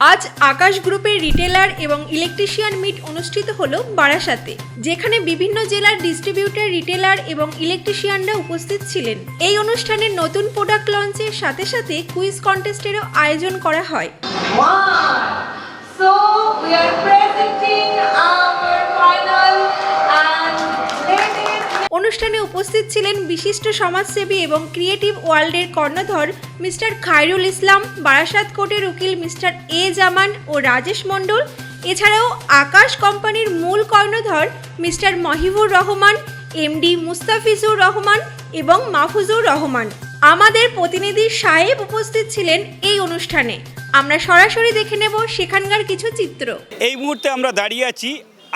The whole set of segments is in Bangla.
আজ আকাশ গ্রুপের রিটেলার এবং ইলেকট্রিশিয়ান মিট অনুষ্ঠিত হল বারাসাতে, যেখানে বিভিন্ন জেলার ডিস্ট্রিবিউটার, রিটেলার এবং ইলেকট্রিশিয়ানরা উপস্থিত ছিলেন। এই অনুষ্ঠানের নতুন প্রোডাক্ট লঞ্চের সাথে সাথে কুইজ কন্টেস্টেরও আয়োজন করা হয়। অনুষ্ঠানে উপস্থিত ছিলেন বিশিষ্ট সমাজসেবী এবং ক্রিয়েটিভ ওয়ার্ল্ডের কর্ণধর মিস্টার খায়রুল ইসলাম, বারাসাত কোর্টের উকিল মিস্টার এ জামান ও রাজেশ মণ্ডল, এছাড়াও আকাশ কোম্পানির মূল কর্ণধর মিস্টার মহিবুর রহমান, এমডি মুস্তাফিজুর রহমান এবং মাহফুজুর রহমান। আমাদের প্রতিনিধি সাহেব উপস্থিত ছিলেন এই অনুষ্ঠানে। আমরা সরাসরি দেখে নেব সেখানকার কিছু চিত্র। এই মুহূর্তে আমরা দাঁড়িয়ে আছি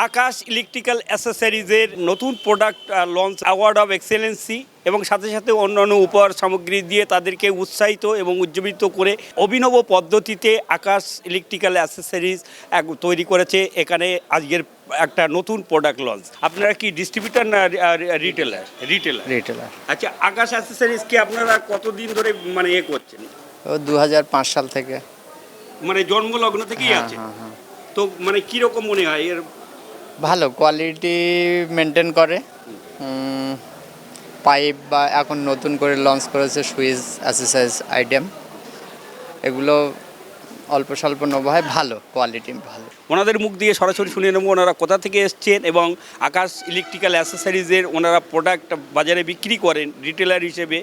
আকাশ ইলেকট্রিক্যাল অ্যাসেসরিজের নতুন product launch award of excellency এবং সাথে সাথে অন্যান্য উপহার সামগ্রী দিয়ে তাদেরকে উৎসাহিত এবং উজ্জীবিত করে অভিনব পদ্ধতিতে আকাশ ইলেকট্রিক্যাল অ্যাসেসরিজ এক তৈরি করেছে। এখানে আজকের একটা নতুন প্রোডাক্ট লঞ্চ আপনারা কি ডিস্ট্রিবিউটার না রিটেলার রিটেলার রিটেলার আচ্ছা আকাশ অ্যাসেসরিজ কি আপনারা কতদিন ধরে মানে এ করছেন? ও দু হাজার পাঁচ সাল থেকে। মানে জন্মলগ্ন থেকেই হ্যাঁ, আছে? হ্যাঁ, হ্যাঁ। তো মানে কীরকম মনে হয়? এর ভালো কোয়ালিটি মেনটেন করে। পাইপ বা এখন নতুন করে লঞ্চ করেছে সুইচ অ্যাসেসাইজ আইটেম এগুলো অল্প স্বল্প নেব, হয় ভালো কোয়ালিটি ভালো। ওনাদের মুখ দিয়ে সরাসরি শুনে নেব ওনারা কোথা থেকে এসছেন এবং আকাশ ইলেকট্রিক্যাল অ্যাসেসরিজের ওনারা প্রোডাক্ট বাজারে বিক্রি করেন রিটেলার হিসেবে।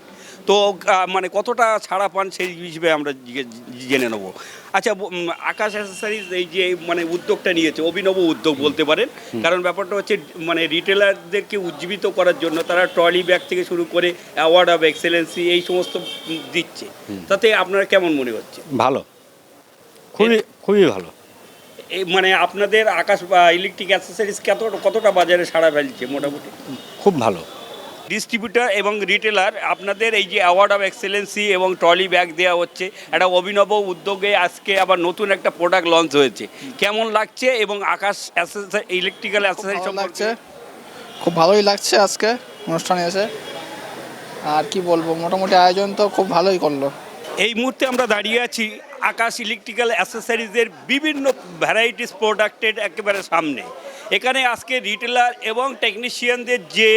তো মানে কতটা ছাড়া পান সেই হিসেবে আমরা জেনে নেব। আচ্ছা আকাশ অ্যাসেসরিজ এই যে মানে উদ্যোগটা নিয়েছে অভিনব উদ্যোগ বলতে পারেন। কারণ ব্যাপারটা হচ্ছে মানে রিটেলারদেরকে উজ্জীবিত করার জন্য তারা ট্রলি ব্যাগ থেকে শুরু করে অ্যাওয়ার্ড অফ এক্সেলেন্সি এই সমস্ত দিচ্ছে। তাতে আপনারা কেমন মনে হচ্ছে? ভালো। খুবই খুবই ভালো। এই মানে আপনাদের আকাশ বা ইলেকট্রিক অ্যাসেসরিজ কত কতটা বাজারে সাড়া ফেলছে মোটামুটি? খুব ভালো। ডিস্ট্রিবিউটার এবং রিটেলার আপনাদের এই যে অ্যাওয়ার্ড অফ এক্সেলেন্সি এবং ট্রলি ব্যাগ দেওয়া হচ্ছে একটা অভিনব উদ্যোগে আজকে আবার নতুন একটা প্রোডাক্ট লঞ্চ হয়েছে। কেমন লাগছে এবং আকাশ ইলেকট্রিক্যাল অ্যাসেসরি লাগছে। খুব ভালোই লাগছে আজকে অনুষ্ঠানে এসে। আর কি বলব মোটামুটি আয়োজন তো খুব ভালোই করল। এই মুহূর্তে আমরা দাঁড়িয়ে আছি আকাশ ইলেকট্রিক্যাল অ্যাসেসরিজের বিভিন্ন ভ্যারাইটিস প্রোডাক্টের একেবারে সামনে। এখানে আজকে রিটেলার এবং টেকনিশিয়ানদের যে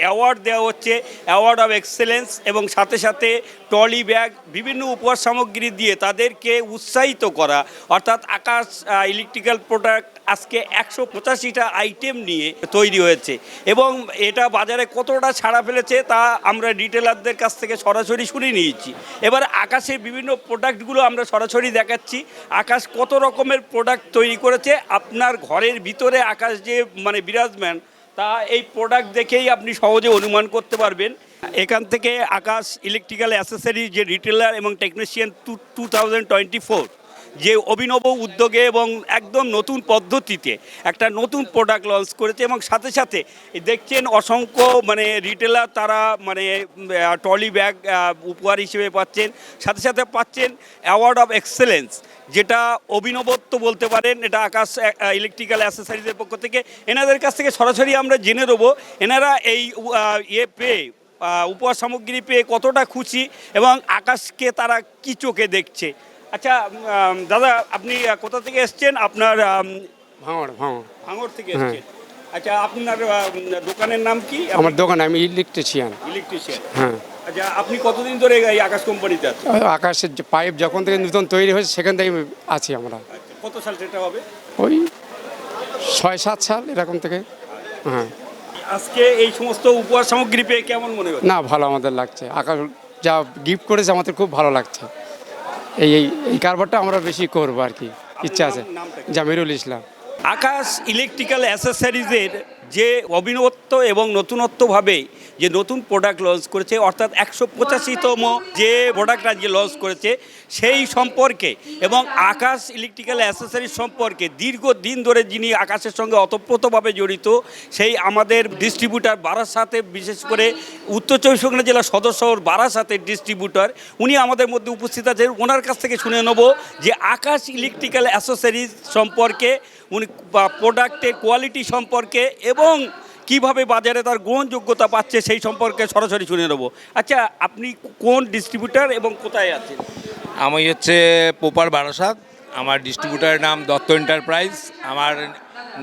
অ্যাওয়ার্ড দেওয়া হচ্ছে অ্যাওয়ার্ড অফ এক্সেলেন্স এবং সাথে সাথে ট্রলি ব্যাগ বিভিন্ন উপহার সামগ্রী দিয়ে তাদেরকে উৎসাহিত করা। অর্থাৎ আকাশ ইলেকট্রিক্যাল প্রোডাক্ট আজকে একশো পঁচাশিটা আইটেম নিয়ে তৈরি হয়েছে এবং এটা বাজারে কতটা ছাড়া ফেলেছে তা আমরা রিটেলারদের কাছ থেকে সরাসরি শুনে নিয়েছি। এবার আকাশের বিভিন্ন প্রোডাক্টগুলো আমরা সরাসরি দেখাচ্ছি। আকাশ কত রকমের প্রোডাক্ট তৈরি করেছে? আপনার ঘরের ভিতরে আকাশ যে মানে বিরাজমান, তা এই প্রোডাক্ট দেখেই আপনি সহজে অনুমান করতে পারবেন। এখান থেকে আকাশ ইলেকট্রিক্যাল অ্যাসেসরি যে রিটেলার এবং technician two two thousand twenty four যে অভিনব উদ্যোগে এবং একদম নতুন পদ্ধতিতে একটা নতুন প্রোডাক্ট লঞ্চ করেছে এবং সাথে সাথে দেখছেন অসংখ্য মানে রিটেলার তারা মানে ট্রলি ব্যাগ উপহার হিসেবে পাচ্ছেন। সাথে সাথে পাচ্ছেন অ্যাওয়ার্ড অফ এক্সেলেন্স যেটা অভিনবত্ব বলতে পারেন, এটা আকাশ ইলেকট্রিক্যাল অ্যাসেসারিজের পক্ষ থেকে। এনাদের কাছ থেকে সরাসরি আমরা জেনে নেব এনারা এই ইয়ে পেয়ে উপহার সামগ্রী পেয়ে কতটা খুশি এবং আকাশকে তারা কি চোখে দেখছে। আচ্ছা দাদা আপনি কোথা থেকে এসছেন? আপনার ভাঙড় ভাঙড়। ভাঙড় থেকে এসছেন। আচ্ছা আপনার দোকানের নাম কি? আমার দোকান আমি ইলেকট্রিশিয়ান ইলেকট্রিশিয়ান হ্যাঁ। আচ্ছা আপনি কতদিন ধরে এই আকাশ কোম্পানিতে আছেন? আকাশের যে পাইপ যখন থেকে নতুন তৈরি হয়েছে সেখান থেকে আছি আমরা। আচ্ছা, কত সাল সেটা হবে? ওই ছয় সাত সাল এরকম থেকে। হ্যাঁ। আজকে এই সমস্ত উপহার সামগ্রী পেয়ে কেমন মনে হচ্ছে? না ভালো আমাদের লাগছে। আকাশ যা গিফট করেছে আমাদের খুব ভালো লাগছে। এই এই কারবারটা আমরা বেশি করব আর কি। ইচ্ছা আছে? জামিরুল ইসলাম। আকাশ ইলেকট্রিক্যাল অ্যাসেসরিজের যে অভিনবত্ব এবং নতুনত্বভাবে যে নতুন প্রোডাক্ট লঞ্চ করেছে, অর্থাৎ একশো পঁচাশিতম যে প্রোডাক্ট আজকে লঞ্চ করেছে, সেই সম্পর্কে এবং আকাশ ইলেকট্রিক্যাল অ্যাসেসরিজ সম্পর্কে দীর্ঘদিন ধরে যিনি আকাশের সঙ্গে অতপ্রতভাবে জড়িত, সেই আমাদের ডিস্ট্রিবিউটার বারাসাতে, বিশেষ করে উত্তর চব্বিশ পরগনা সদর শহর বারাসাতের ডিস্ট্রিবিউটার উনি আমাদের মধ্যে উপস্থিত আছেন। ওনার কাছ থেকে শুনে নেব যে আকাশ ইলেকট্রিক্যাল অ্যাসেসরিজ সম্পর্কে, উনি প্রোডাক্টের কোয়ালিটি সম্পর্কে এবং কীভাবে বাজারে তার গ্রহণযোগ্যতা পাচ্ছে সেই সম্পর্কে সরাসরি শুনে নেব। আচ্ছা আপনি কোন ডিস্ট্রিবিউটার এবং কোথায় আছেন? আমি হচ্ছে পোপার বারাসাত। আমার ডিস্ট্রিবিউটারের নাম দত্ত এন্টারপ্রাইজ আমার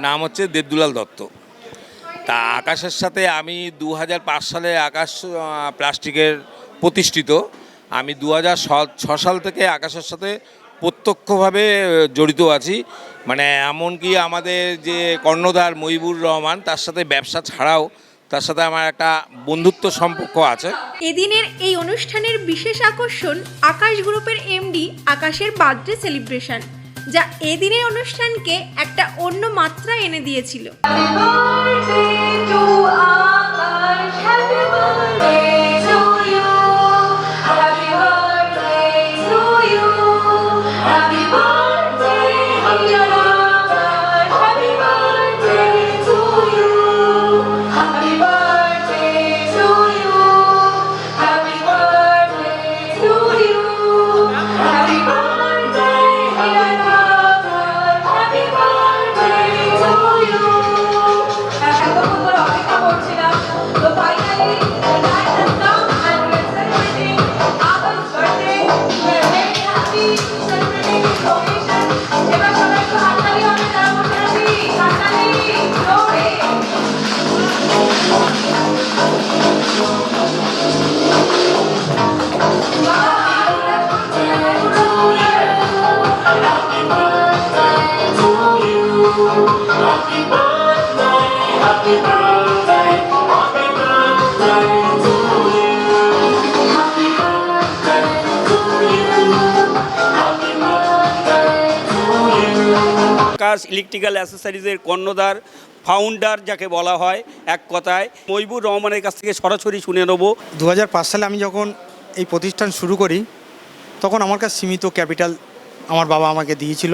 নাম হচ্ছে দেবদুলাল দত্ত। তা আকাশের সাথে আমি দু হাজার পাঁচ সালে আকাশ প্লাস্টিকের প্রতিষ্ঠিত। আমি দু সাল থেকে আকাশের সাথে প্রত্যক্ষভাবে জড়িত আছি। মানে এমনকি আমাদের যে কর্ণধার মহিবুর রহমান তার সাথে ব্যবসা ছাড়াও তার সাথে আমার একটা বন্ধুত্ব সম্পর্ক আছে। এদিনের এই অনুষ্ঠানের বিশেষ আকর্ষণ আকাশ গ্রুপের এমডি আকাশের বার্থডে সেলিব্রেশন যা এদিনের অনুষ্ঠানকে একটা অন্য মাত্রা এনে দিয়েছিল। আকাশ ইলেকট্রিক্যাল অ্যাসেসরিজের কর্ণধার ফাউন্ডার যাকে বলা হয় এক কথায়। মহিবুর রহমানের কাছ থেকে সরাসরি শুনে নেব। দু হাজার পাঁচ সালে আমি যখন এই প্রতিষ্ঠান শুরু করি, তখন আমার কাছে সীমিত ক্যাপিটাল আমার বাবা আমাকে দিয়েছিল।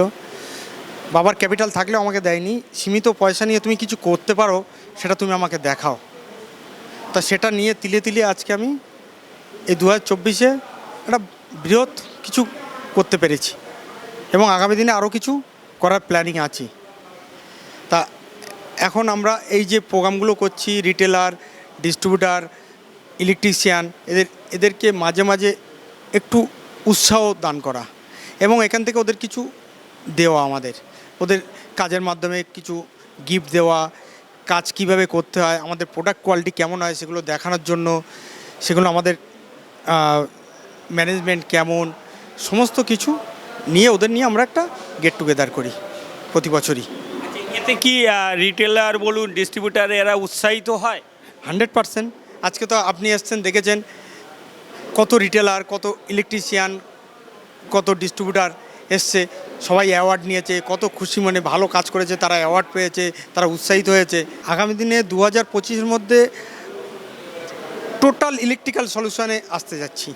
বাবার ক্যাপিটাল থাকলেও আমাকে দেয়নি। সীমিত পয়সা নিয়ে তুমি কিছু করতে পারো, সেটা তুমি আমাকে দেখাও। তা সেটা নিয়ে তিলে তিলে আজকে আমি এই দু হাজার চব্বিশে একটা বৃহৎ কিছু করতে পেরেছি। এবং আগামী দিনে আরও কিছু করার প্ল্যানিং আছে। তা এখন আমরা এই যে প্রোগ্রামগুলো করছি রিটেলার ডিস্ট্রিবিউটার ইলেকট্রিশিয়ান এদের, এদেরকে মাঝে মাঝে একটু উৎসাহ দান করা এবং এখান থেকে ওদের কিছু দেওয়া আমাদের। ওদের কাজের মাধ্যমে কিছু গিফট দেওয়া, কাজ কীভাবে করতে হয়, আমাদের প্রোডাক্ট কোয়ালিটি কেমন হয় সেগুলো দেখানোর জন্য, সেগুলো আমাদের ম্যানেজমেন্ট কেমন, সমস্ত কিছু নিয়ে ওদের নিয়ে আমরা একটা গেট টুগেদার করি প্রতি বছরই। এতে কি রিটেলার বলুন ডিস্ট্রিবিউটার এরা উৎসাহিত হয়? Hundred percent. আজকে তো আপনি এসছেন দেখেছেন কত রিটেলার কত ইলেকট্রিশিয়ান কত ডিস্ট্রিবিউটার এসছে সবাই অ্যাওয়ার্ড নিয়েছে কত খুশি মনে ভালো কাজ করেছে তারা অ্যাওয়ার্ড পেয়েছে তারা উৎসাহিত হয়েছে। আগামী দিনে দু হাজার পঁচিশের মধ্যে টোটাল ইলেকট্রিক্যাল সলিউশনে আসতে যাচ্ছি।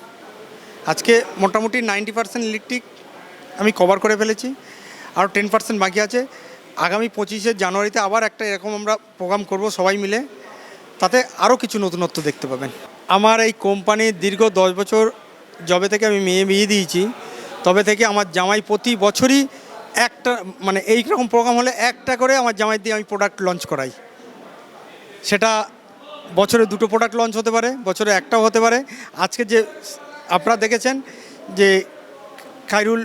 আজকে মোটামুটি নাইনটি পার্সেন্ট ইলেকট্রিক আমি কভার করে ফেলেছি। আর টেন পার্সেন্ট বাকি আছে। আগামী পঁচিশে জানুয়ারিতে আবার একটা এরকম আমরা প্রোগ্রাম করব সবাই মিলে। তাতে আরও কিছু নতুনত্ব দেখতে পাবেন। আমার এই কোম্পানির দীর্ঘ দশ বছর জবে থেকে আমি মেয়ে বিয়ে দিয়েছি। তবে থেকে আমার জামাই প্রতি বছরই একটা মানে এই রকম প্রোগ্রাম হলে একটা করে আমার জামাই দিয়ে আমি প্রোডাক্ট লঞ্চ করাই। সেটা বছরে দুটো প্রোডাক্ট লঞ্চ হতে পারে, বছরে একটাও হতে পারে। আজকে যে আপনারা দেখেছেন যে খাইরুল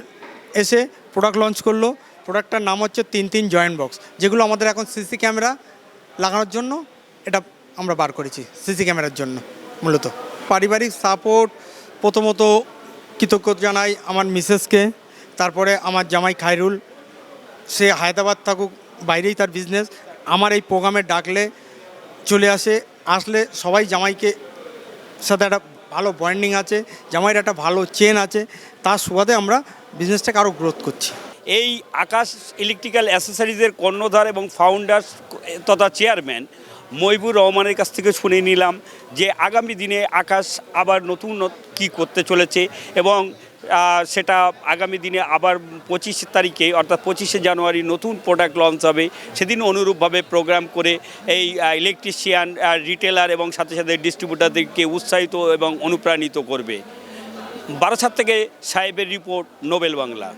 এসে প্রোডাক্ট লঞ্চ করল। প্রোডাক্টটার নাম হচ্ছে তিন তিন জয়েন্ট বক্স যেগুলো আমাদের এখন সিসি ক্যামেরা লাগানোর জন্য এটা আমরা বার করেছি সিসি ক্যামেরার জন্য মূলত। পারিবারিক সাপোর্ট প্রথমত কৃতজ্ঞ জানাই আমার মিসেসকে, তারপরে আমার জামাই খাইরুল সে হায়দ্রাবাদ থাকুক, বাইরেই তার বিজনেস আমার এই প্রোগ্রামে ডাকলে, চলে আসে, আসলে সবাই জামাইকে সাথে একটা ভালো বন্ডিং আছে, জামাইয়ের একটা ভালো চেন আছে, তার সুবাদে আমরা বিজনেসটাকে আরও গ্রোথ করছি। এই আকাশ ইলেকট্রিক্যাল অ্যাসেসরিজের কর্ণধার এবং ফাউন্ডার তথা চেয়ারম্যান মহিবুর রহমানের কাছ থেকে শুনে নিলাম যে আগামী দিনে আকাশ আবার নতুন কী করতে চলেছে এবং সেটা আগামী দিনে আবার পঁচিশ তারিখে অর্থাৎ পঁচিশে জানুয়ারি নতুন প্রোডাক্ট লঞ্চ হবে। সেদিন অনুরূপভাবে প্রোগ্রাম করে এই ইলেকট্রিশিয়ান রিটেলার এবং সাথে সাথে ডিস্ট্রিবিউটারদেরকে উৎসাহিত এবং অনুপ্রাণিত করবে। বারাসাত থেকে সাহেবের রিপোর্ট নোবেল বাংলা।